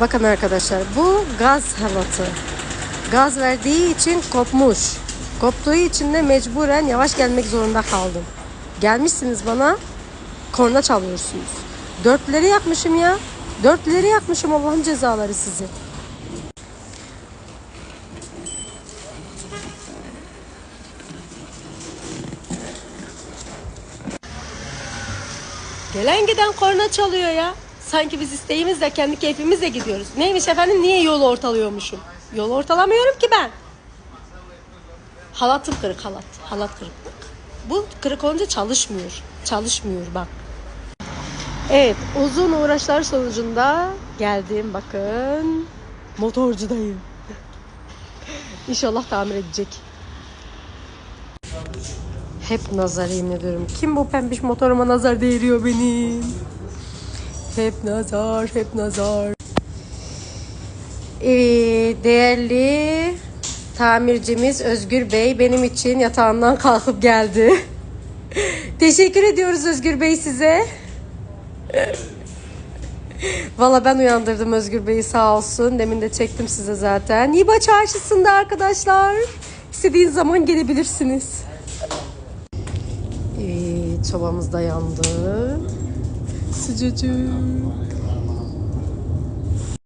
Bakın arkadaşlar bu gaz halatı. Gaz verdiği için kopmuş. Koptuğu için de mecburen yavaş gelmek zorunda kaldım. Gelmişsiniz bana korna çalıyorsunuz. Dörtleri yakmışım ya. Dörtleri yakmışım Allah'ın cezaları sizi. Gelen giden korna çalıyor ya. Sanki biz isteğimizle kendi keyfimizle gidiyoruz. Neymiş efendim niye yolu ortalıyormuşum? Yol ortalamıyorum ki ben. Halatım kırık halat. Halat kırık. Bu kırık olunca çalışmıyor. Çalışmıyor bak. Evet uzun uğraşlar sonucunda geldim bakın. Motorcudayım. İnşallah tamir edecek. Hep nazar yemin ediyorum. Kim bu pembiş motoruma nazar değiriyor benim? Hep nazar, hep nazar. Evet, değerli tamircimiz Özgür Bey benim için yatağından kalkıp geldi. Teşekkür ediyoruz Özgür Bey size. Valla ben uyandırdım Özgür Bey'i sağ olsun. Demin de çektim size zaten. Niba çarşısında arkadaşlar. İstediğiniz zaman gelebilirsiniz. Evet, sobamız da yandı. 四九九。